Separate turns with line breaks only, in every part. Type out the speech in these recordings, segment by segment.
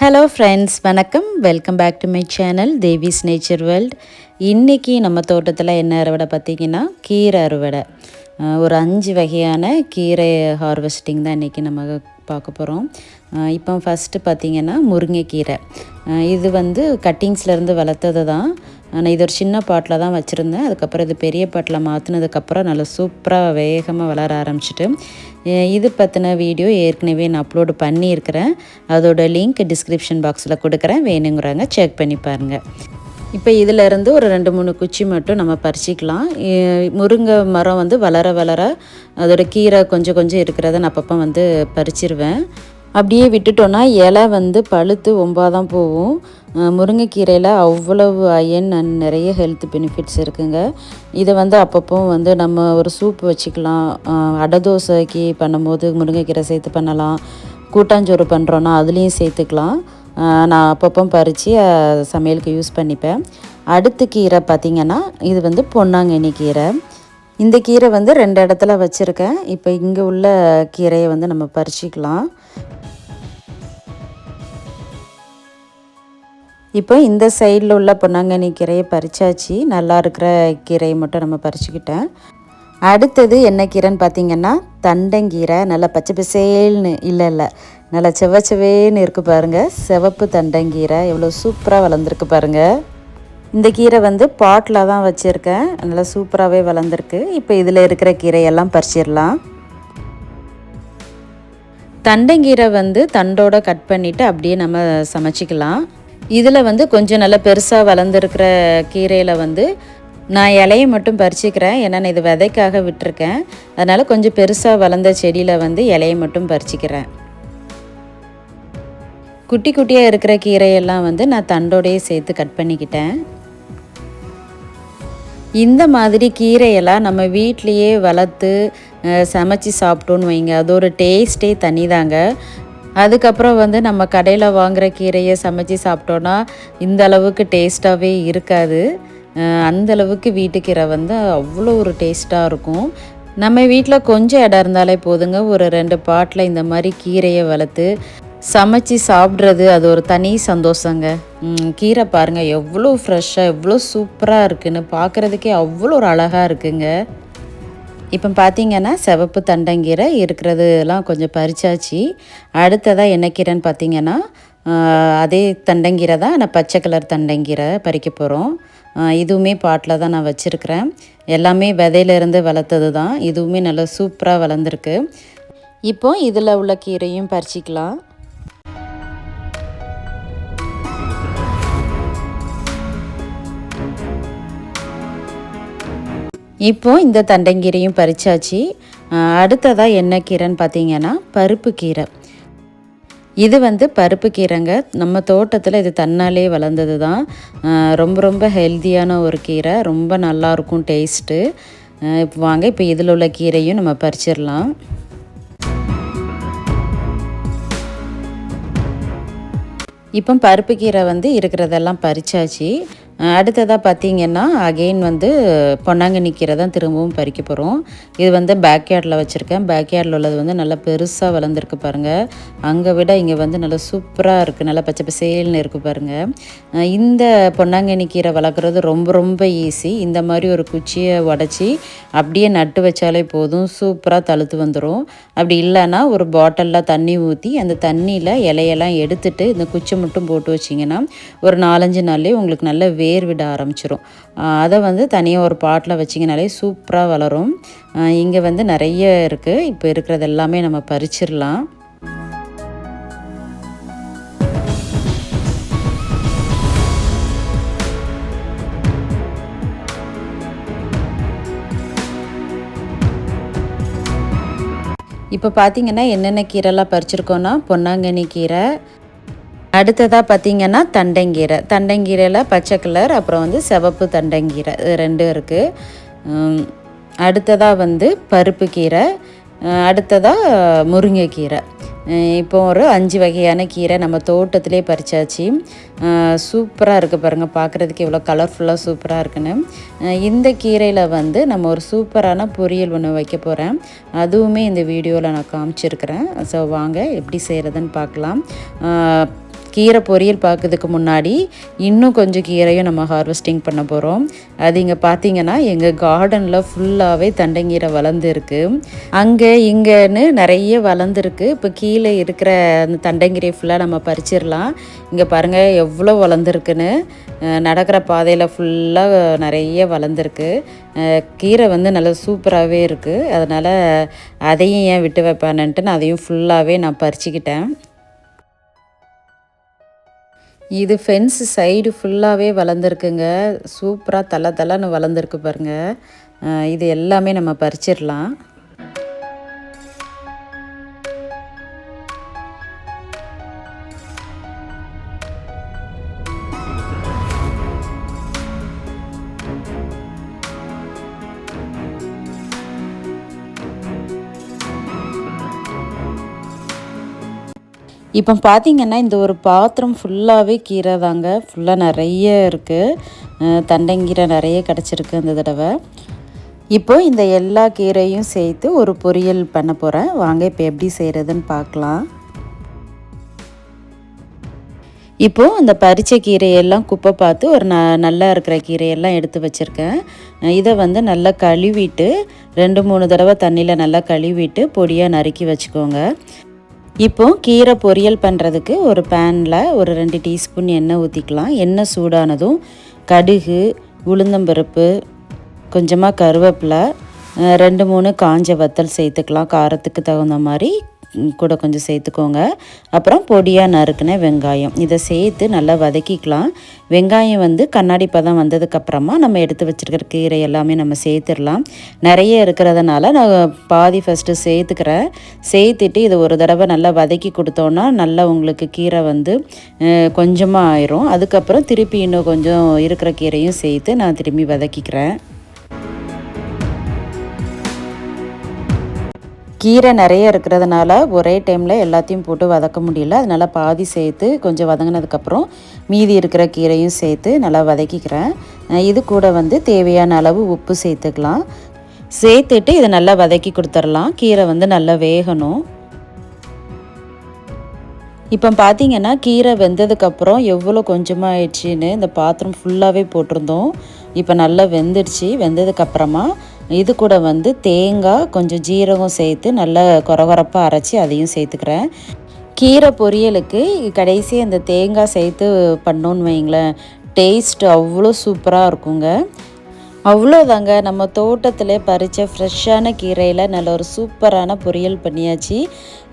Hello friends வணக்கம். Welcome back to my channel Devi's nature world இன்றைக்கி நம்ம தோட்டத்தில் என்ன அறுவடை பார்த்திங்கன்னா கீரை அறுவடை. ஒரு அஞ்சு வகையான கீரை ஹார்வெஸ்டிங் தான் இன்றைக்கி நம்ம பார்க்க போகிறோம் இப்போ ஃபஸ்ட்டு பார்த்திங்கன்னா முருங்கைக்கீரை. இது வந்து கட்டிங்ஸ்லேருந்து வளர்த்தது தான். நான் இது ஒரு சின்ன பாட்டில் தான் வச்சுருந்தேன். அதுக்கப்புறம் இது பெரிய பாட்டில் மாற்றினதுக்கப்புறம் நல்லா சூப்பராக வேகமாக வளர ஆரம்பிச்சிட்டு இது பற்றின வீடியோ ஏற்கனவே நான் அப்லோடு பண்ணியிருக்கிறேன். அதோட லிங்க் டிஸ்கிரிப்ஷன் பாக்ஸில் கொடுக்குறேன். வேணுங்கிறாங்க செக் பண்ணி பாருங்கள் இப்போ இதிலேருந்து ஒரு ரெண்டு மூணு குச்சி மட்டும் நம்ம பறிச்சிக்கலாம். முருங்கை மரம் வந்து வளர வளர அதோட கீரை கொஞ்சம் கொஞ்சம் இருக்கிறத நான் அப்பப்போ வந்து பறிச்சிருவேன். அப்படியே விட்டுட்டோன்னா இலை வந்து பழுத்து ஒம்பாக தான் போகும் முருங்கைக்கீரையில் அவ்வளவு அயன் அண்ட் நிறைய ஹெல்த் பெனிஃபிட்ஸ் இருக்குங்க. இதை வந்து அப்பப்போ வந்து நம்ம ஒரு சூப் வச்சுக்கலாம். அடை தோசைக்கு பண்ணும்போது முருங்கைக்கீரை சேர்த்து பண்ணலாம். கூட்டாஞ்சோறு பண்ணுறோன்னா அதுலேயும் சேர்த்துக்கலாம். நான் அப்பப்போ பறித்து சமையலுக்கு யூஸ் பண்ணிப்பேன். அடுத்த கீரை பார்த்திங்கன்னா இது வந்து பொன்னாங்கண்ணி கீரை. இந்த கீரை வந்து ரெண்டு இடத்துல வச்சுருக்கேன். இப்போ இங்கே உள்ள கீரையை வந்து நம்ம பறிச்சிக்கலாம். இப்போ இந்த சைடில் உள்ள பொன்னாங்கண்ணி கீரையை பறிச்சாச்சு. நல்லா இருக்கிற கீரையை மட்டும் நம்ம பறிச்சுக்கிட்டேன். அடுத்தது என்ன கீரைன்னு பார்த்தீங்கன்னா தண்டங்கீரை. நல்லா பச்சை பசேல்னு இல்லை இல்லை. நல்லா செவ செவேன்னு இருக்கு பாருங்கள் சிவப்பு தண்டங்கீரை. எவ்வளோ சூப்பராக வளர்ந்துருக்கு பாருங்கள் இந்த கீரை வந்து பாட்டில் தான் வச்சுருக்கேன். நல்லா சூப்பராகவே வளர்ந்துருக்கு. இப்போ இதில் இருக்கிற கீரையெல்லாம் பறிச்சிடலாம். தண்டங்கீரை வந்து தண்டோட கட் பண்ணிவிட்டு அப்படியே நம்ம சமைச்சிக்கலாம். இதில் வந்து கொஞ்சம் நல்லா பெருசாக வளர்ந்துருக்கிற கீரையில் வந்து நான் இலையை மட்டும் பறிச்சுக்கிறேன். ஏன்னா நான் இது விதைக்காக விட்டுருக்கேன். அதனால் கொஞ்சம் பெருசாக வளர்ந்த செடியில் வந்து இலையை மட்டும் பறிச்சிக்கிறேன். குட்டி குட்டியாக இருக்கிற கீரையெல்லாம் வந்து நான் தண்டோடையே சேர்த்து கட் பண்ணிக்கிட்டேன். இந்த மாதிரி கீரையெல்லாம் நம்ம வீட்லேயே வளர்த்து சமைச்சி சமைச்சு சாப்பிட்டோன்னு வைங்க. அது ஒரு டேஸ்ட்டே தனிதாங்க. அதுக்கப்புறம் வந்து நம்ம கடையில் வாங்குகிற கீரையை சமைச்சு சாப்பிட்டோன்னா இந்த அளவுக்கு டேஸ்ட்டாகவே இருக்காது. அந்தளவுக்கு வீட்டுக்கீரை வந்து அவ்வளோ ஒரு டேஸ்ட்டாக இருக்கும். நம்ம வீட்டில் கொஞ்சம் இடம் இருந்தாலே போதுங்க. ஒரு ரெண்டு பாட்டில் இந்த மாதிரி கீரையை வளர்த்து சமைச்சு சாப்பிட்றது அது ஒரு தனி சந்தோஷங்க. கீரை பாருங்கள் எவ்வளோ ஃப்ரெஷ்ஷாக எவ்வளோ சூப்பராக இருக்குன்னு பார்க்குறதுக்கே அவ்வளோ ஒரு அழகாக இருக்குங்க. இப்போ பார்த்தீங்கன்னா சிவப்பு தண்டங்கீரை இருக்கிறதுலாம் கொஞ்சம் பறிச்சாச்சு. அடுத்ததாக என்ன கீரைன்னு பார்த்தீங்கன்னா அதே தண்டங்கீரை தான் நான் பச்சை கலர் தண்டங்கீரை பறிக்க போகிறோம் இதுவுமே பாட்டில் தான் நான் வச்சுருக்கிறேன். எல்லாமே விதையிலேருந்து வளர்த்தது தான். இதுவுமே நல்லா சூப்பராக வளர்ந்துருக்கு. இப்போ இதில் உள்ள கீரையும் பறிச்சிக்கலாம். இப்போது இந்த தண்டங்கீரையும் பறிச்சாச்சு. அடுத்ததாக என்ன கீரைன்னு பார்த்தீங்கன்னா பருப்பு கீரை. இது வந்து பருப்பு கீரைங்க. நம்ம தோட்டத்தில் இது தன்னாலே வளர்ந்தது தான் ரொம்ப ரொம்ப ஹெல்த்தியான ஒரு கீரை. ரொம்ப நல்லாயிருக்கும் டேஸ்ட்டு இப்போ வாங்க இப்போ இதில் உள்ள கீரையும் நம்ம பறிச்சிடலாம். இப்போ பருப்பு கீரை வந்து இருக்கிறதெல்லாம் பறிச்சாச்சு. அடுத்ததாக பார்த்தீங்கன்னா அகெயின் வந்து பொன்னாங்கண்ணி கீரை தான் திரும்பவும் பறிக்க போகிறோம் இது வந்து பேக்யார்டில் வச்சுருக்கேன். பேக்யார்டில் உள்ளது வந்து நல்லா பெருசாக வளர்ந்துருக்கு பாருங்கள் அங்கே விட இங்கே வந்து நல்லா சூப்பராக இருக்குது நல்லா பச்சை பசேல்னு இருக்குது பாருங்கள் இந்த பொன்னாங்கண்ணி கீரை வளர்க்குறது ரொம்ப ரொம்ப ஈஸி இந்த மாதிரி ஒரு குச்சியை உடச்சி அப்படியே நட்டு வச்சாலே போதும். சூப்பராக தழுத்து வந்துடும் அப்படி இல்லைன்னா ஒரு பாட்டிலில் தண்ணி ஊற்றி அந்த தண்ணியில் இலையெல்லாம் எடுத்துட்டு இந்த குச்சி மட்டும் போட்டு வச்சிங்கன்னா ஒரு நாலஞ்சு நாள்லேயே உங்களுக்கு நல்ல வேர் விட ஆரம்பிச்சிடும் அதை வந்து தனியாக ஒரு பாட்டில் வச்சிங்கனாலே சூப்பராக வளரும். இங்கே வந்து நிறைய இருக்குது இப்போ இருக்கிறது எல்லாமே நம்ம பறிச்சிடலாம் இப்போ பார்த்தீங்கன்னா என்னென்ன கீரைலாம் பறிச்சிருக்கோன்னா பொன்னாங்கண்ணி கீரை அடுத்ததாக பார்த்தீங்கன்னா தண்டங்கீரை. தண்டங்கீரையில் பச்சை கலர் அப்புறம் வந்து சிவப்பு தண்டங்கீரை. இது ரெண்டும் இருக்குது அடுத்ததாக வந்து பருப்பு கீரை. அடுத்ததாக முருங்கைக்கீரை இப்போ ஒரு அஞ்சு வகையான கீரை நம்ம தோட்டத்திலே பறிச்சாச்சு. சூப்பராக இருக்குது பாருங்கள் பார்க்குறதுக்கு எவ்வளோ கலர்ஃபுல்லாக சூப்பராக இருக்குன்னு. இந்த கீரையில் வந்து நம்ம ஒரு சூப்பரான பொரியல் ஒன்று வைக்க போகிறேன் அதுவுமே இந்த வீடியோவில் நான் காமிச்சிருக்கிறேன். ஸோ வாங்க எப்படி செய்கிறதுன்னு பார்க்கலாம். கீரை பொரியல் பார்க்கறதுக்கு முன்னாடி இன்னும் கொஞ்சம் கீரையும் நம்ம ஹார்வெஸ்டிங் பண்ண போகிறோம் அது இங்கே பார்த்தீங்கன்னா எங்கள் கார்டனில் ஃபுல்லாகவே தண்டங்கீரை வளர்ந்துருக்கு. அங்கே இங்கேன்னு நிறைய வளர்ந்துருக்கு. இப்போ கீழே இருக்கிற அந்த தண்டங்கீரை ஃபுல்லாக நம்ம பறிச்சிடலாம். இங்கே பாருங்கள் எவ்வளோ வளர்ந்துருக்குன்னு. நடக்கிற பாதையில் ஃபுல்லாக நிறைய வளர்ந்துருக்கு. கீரை வந்து நல்லா சூப்பராகவே இருக்குது அதனால் அதையும் ஏன் விட்டு வைப்பானன்ட்டு நான் அதையும் ஃபுல்லாகவே நான் பறிச்சுக்கிட்டேன். இது ஃபென்ஸ் சைடு ஃபுல்லாகவே வளர்ந்துருக்குங்க. சூப்பராக தலை தலைன்னு வளர்ந்துருக்கு பாருங்கள் இது எல்லாமே நம்ம பறிச்சிடலாம். இப்போ பார்த்தீங்கன்னா இந்த ஒரு பாத்திரம் ஃபுல்லாகவே கீரை தாங்க. ஃபுல்லாக நிறைய இருக்குது தண்டங்கீரை நிறைய கிடச்சிருக்கு இந்த தடவை. இப்போ இந்த எல்லா கீரையும் சேர்த்து ஒரு பொரியல் பண்ண போகிறேன் வாங்க இப்போ எப்படி செய்கிறதுன்னு பார்க்கலாம். இப்போது அந்த பறிச்ச கீரையெல்லாம் குப்பை பார்த்து ஒரு ந நல்லா இருக்கிற கீரையெல்லாம் எடுத்து வச்சுருக்கேன். இதை வந்து நல்லா கழுவிட்டு ரெண்டு மூணு தடவை தண்ணியில் நல்லா கழுவிட்டு பொடியாக நறுக்கி வச்சுக்கோங்க. இப்போ கீரை பொரியல் பண்ணுறதுக்கு ஒரு பேனில் ஒரு ரெண்டு டீஸ்பூன் எண்ணெய் ஊற்றிக்கலாம் எண்ணெய் சூடானதும் கடுகு உளுந்தம்பருப்பு கொஞ்சமாக கருவேப்பிலை ரெண்டு மூணு காஞ்ச வத்தல் சேர்த்துக்கலாம். காரத்துக்கு தகுந்த மாதிரி கூட கொஞ்சம் சேர்த்துக்கோங்க. அப்புறம் பொடியாக நறுக்கின வெங்காயம். இதை சேர்த்து நல்லா வதக்கிக்கலாம். வெங்காயம் வந்து கண்ணாடி பதம் வந்ததுக்கப்புறமா நம்ம எடுத்து வச்சுருக்கிற கீரை எல்லாமே நம்ம சேர்த்துடலாம். நிறைய இருக்கிறதுனால நான் பாதி ஃபஸ்ட்டு சேர்த்துக்கிறேன். சேர்த்துட்டு இது ஒரு தடவை நல்லா வதக்கி கொடுத்தோன்னா நல்லா உங்களுக்கு கீரை வந்து கொஞ்சமாக ஆயிரும். அதுக்கப்புறம் திருப்பி இன்னும் கொஞ்சம் இருக்கிற கீரையும் சேர்த்து நான் திரும்பி வதக்கிக்கிறேன். கீரை நிறைய இருக்கிறதுனால ஒரே டைமில் எல்லாத்தையும் போட்டு வதக்க முடியல. அதனால் பாதி சேர்த்து கொஞ்சம் வதங்கினதுக்கப்புறம் மீதி இருக்கிற கீரையும் சேர்த்து நல்லா வதக்கிக்கிறேன். இது கூட வந்து தேவையான அளவு உப்பு சேர்த்துக்கலாம். சேர்த்துட்டு இதை நல்லா வதக்கி கொடுத்துடலாம். கீரை வந்து நல்லா வேகணும். இப்போ பார்த்தீங்கன்னா கீரை வெந்ததுக்கப்புறம் எவ்வளோ கொஞ்சமாக ஆயிடுச்சின்னு இந்த பாத்திரம் ஃபுல்லாகவே போட்டிருந்தோம். இப்போ நல்லா வெந்துடுச்சு. வெந்ததுக்கப்புறமா இது கூட வந்து தேங்காய் கொஞ்சம் ஜீரகம் சேர்த்து நல்லா கொரகொரப்பாக அரைச்சி அதையும் சேர்த்துக்கிறேன். கீரை பொரியலுக்கு கடைசி அந்த தேங்காய் சேர்த்து பண்ணோன்னு வைங்களேன். டேஸ்ட் அவ்வளோ சூப்பராக இருக்குங்க. அவ்வளோதாங்க. நம்ம தோட்டத்தில் பறித்த ஃப்ரெஷ்ஷான கீரையில் நல்ல ஒரு சூப்பரான பொரியல் பண்ணியாச்சு.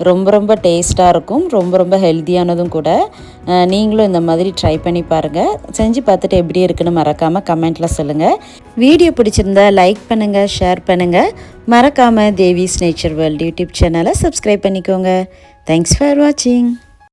ரொம்ப ரொம்ப டேஸ்ட்டாக இருக்கும். ரொம்ப ரொம்ப ஹெல்த்தியானதும் கூட. நீங்களும் இந்த மாதிரி ட்ரை பண்ணி பாருங்கள் செஞ்சு பார்த்துட்டு எப்படி இருக்குன்னு மறக்காமல் கமெண்ட்டில் சொல்லுங்கள் வீடியோ பிடிச்சிருந்தா லைக் பண்ணுங்கள் ஷேர் பண்ணுங்கள் மறக்காமல் தேவிஸ் நேச்சர் வேர்ல்டு யூடியூப் சேனலை சப்ஸ்கிரைப் பண்ணிக்கோங்க. தேங்க்ஸ் ஃபார் வாட்சிங்